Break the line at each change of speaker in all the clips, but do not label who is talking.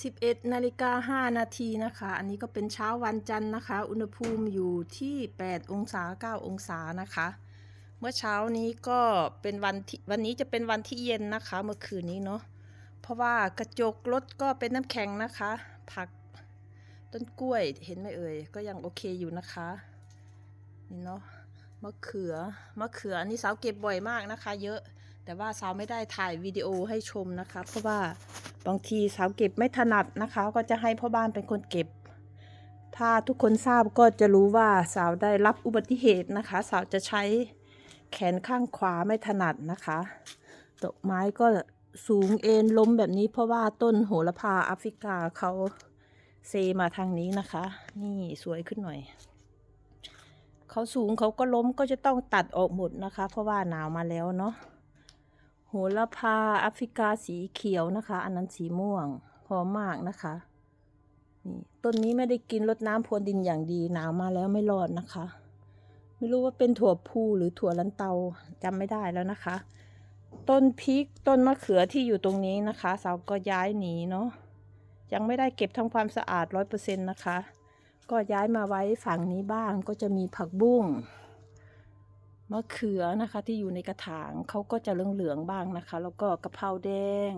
11นาฬิกา5นาทีนะคะ อันนี้ก็เป็นเช้าวันจันทร์นะคะ อุณหภูมิอยู่ที่ 8 องศา 9 องศานะคะ เมื่อเช้านี้ก็เป็นวันที่วันนี้จะเป็นวันที่เย็นนะคะ เมื่อคืนนี้เนาะ เพราะว่ากระจกรถก็เป็นน้ำแข็งนะคะ ผักต้นกล้วยเห็นไหมเอ่ย ก็ยังโอเคอยู่นะคะ นี่เนาะ มะเขือ มะเขือ อันนี้สาวเก็บบ่อยมากนะคะ เยอะ แต่ว่าสาวไม่ได้ถ่ายวิดีโอให้ชมนะคะ เพราะว่าบางทีสาวเก็บไม่ถนัดนะคะ ก็จะให้พ่อบ้านเป็นคนเก็บ ถ้าทุกคนทราบก็จะรู้ว่าสาวได้รับอุบัติเหตุนะคะ สาวจะใช้แขนข้างขวาไม่ถนัดนะคะดอกไม้ก็สูงเอ็นล้มแบบนี้เพราะว่าต้นโหระพาแอฟริกาเขาเซมาทางนี้นะคะ นี่สวยขึ้นหน่อย เขาสูงเขาก็ล้มก็จะต้องตัดออกหมดนะคะ เพราะว่าหนาวมาแล้วเนาะ โหระพาแอฟริกาสีเขียวนะคะ อันนั้นสีม่วงหอมมากนะคะนี่ต้นนี้ไม่ได้กินรดน้ำพรวนดินอย่างดีหนาวมาแล้วไม่รอดนะคะ ไม่รู้ว่าเป็นถั่วพูหรือถั่วลันเตาจำไม่ได้แล้วนะคะ ต้นพริกต้นมะเขือที่อยู่ตรงนี้นะคะสาวก็ย้ายหนีเนาะยังไม่ได้เก็บทำความสะอาดร้อยเปอร์เซ็นต์นะคะ ก็ย้ายมาไว้ฝั่งนี้บ้างก็จะมีผักบุ้ง มะเขือนะคะ ที่อยู่ในกระถางเขาก็จะเหลืองๆบ้างนะคะ แล้วก็กะเพราแดง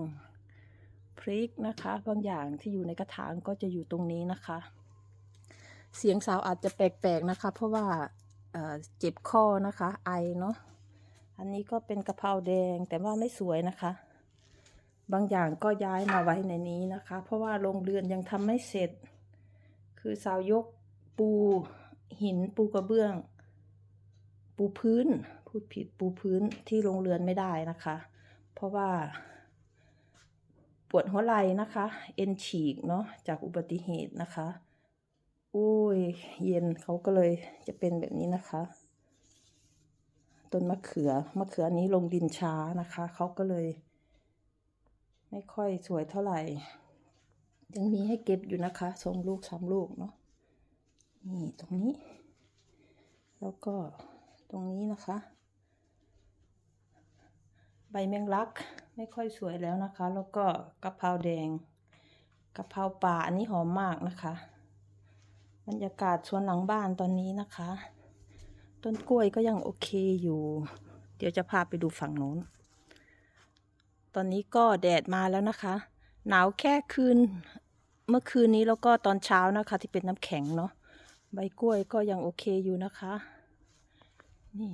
พริกนะคะ บางอย่างที่อยู่ในกระถางก็จะอยู่ตรงนี้นะคะ เสียงสาวอาจจะแปลกๆนะคะ เพราะว่าเเจ็บคอนะคะ ไอเนาะอันนี้ก็เป็นกะเพราแดงแต่ว่าไม่สวยนะคะ บางอย่างก็ย้ายมาไว้ในนี้นะคะ เพราะว่าโรงเรือนยังทำไม่เสร็จ คือสาวยกปูหินปูกระเบื้อง ปูพื้น พูดผิดปูพื้นที่โรงเรือนไม่ได้นะคะ เพราะว่า ปวดหัวไหล่นะคะ เอ็นฉีกเนาะจากอุบัติเหตุนะคะอุ้ยเย็นเขาก็เลยจะเป็นแบบนี้นะคะ ต้นมะเขือมะเขือนี้ลงดินช้านะคะเขาก็เลย ไม่ค่อยสวยเท่าไหร่ ยังมีให้เก็บอยู่นะคะสองลูกสามลูกเนาะนี่ตรงนี้ แล้วก็ ตรงนี้นะคะ ใบแมงลักไม่ค่อยสวยแล้วนะคะ แล้วก็กะเพราแดงกะเพราป่าอันนี้หอมมากนะคะ บรรยากาศสวนหลังบ้านตอนนี้นะคะ ต้นกล้วยก็ยังโอเคอยู่ เดี๋ยวจะพาไปดูฝั่งโน้น ตอนนี้ก็แดดมาแล้วนะคะ หนาวแค่คืนเมื่อคืนนี้แล้วก็ตอนเช้านะคะ ที่เป็นน้ำแข็งเนาะใบกล้วยก็ยังโอเคอยู่นะคะ นี่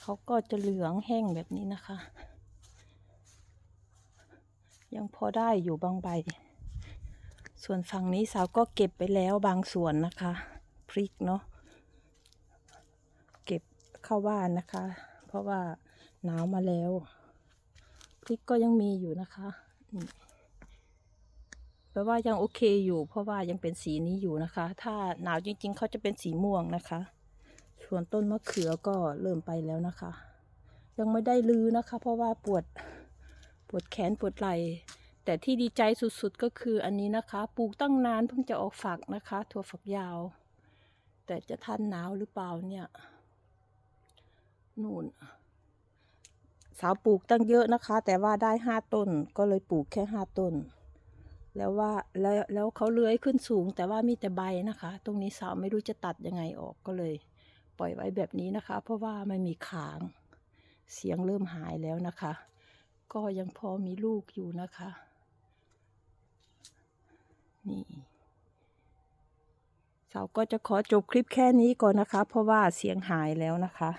เขาก็จะเหลืองแห้งแบบนี้นะคะ ยังพอได้อยู่บางใบ ส่วนฝั่งนี้สาวก็เก็บไปแล้วบางส่วนนะคะ พริกเนาะเก็บเข้าบ้านนะคะ เพราะว่าหนาวมาแล้ว พริกก็ยังมีอยู่นะคะนี่แปลว่ายังโอเคอยู่ เพราะว่ายังเป็นสีนี้อยู่นะคะ ถ้าหนาวจริงๆเขาจะเป็นสีม่วงนะคะ ส่วนต้นมะเขือก็เริ่มไปแล้วนะคะ ยังไม่ได้ลือนะคะ เพราะว่าปวดปวดแขนปวดไหล่แต่ที่ดีใจสุดๆก็คืออันนี้นะคะ ปลูกตั้งนานเพิ่งจะออกฝักนะคะ ถั่วฝักยาว แต่จะทันหนาวหรือเปล่าเนี่ยนู่น สาวปลูกตั้งเยอะนะคะ แต่ว่าได้ห้าต้นก็เลยปลูกแค่ห้าต้น แล้วว่าแล้วแล้วเขาเลื้อยขึ้นสูง แต่ว่ามีแต่ใบนะคะ ตรงนี้สาวไม่รู้จะตัดยังไงออกก็เลย ปล่อยไว้แบบนี้นะคะ เพราะว่าไม่มีขาง เสียงเริ่มหายแล้วนะคะ ก็ยังพอมีลูกอยู่นะคะ นี่สาวก็จะขอจบคลิปแค่นี้ก่อนนะคะ เพราะว่าเสียงหายแล้วนะคะ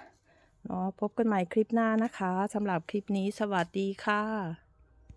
เนาะพบกันใหม่คลิปหน้านะคะสำหรับคลิปนี้สวัสดีค่ะ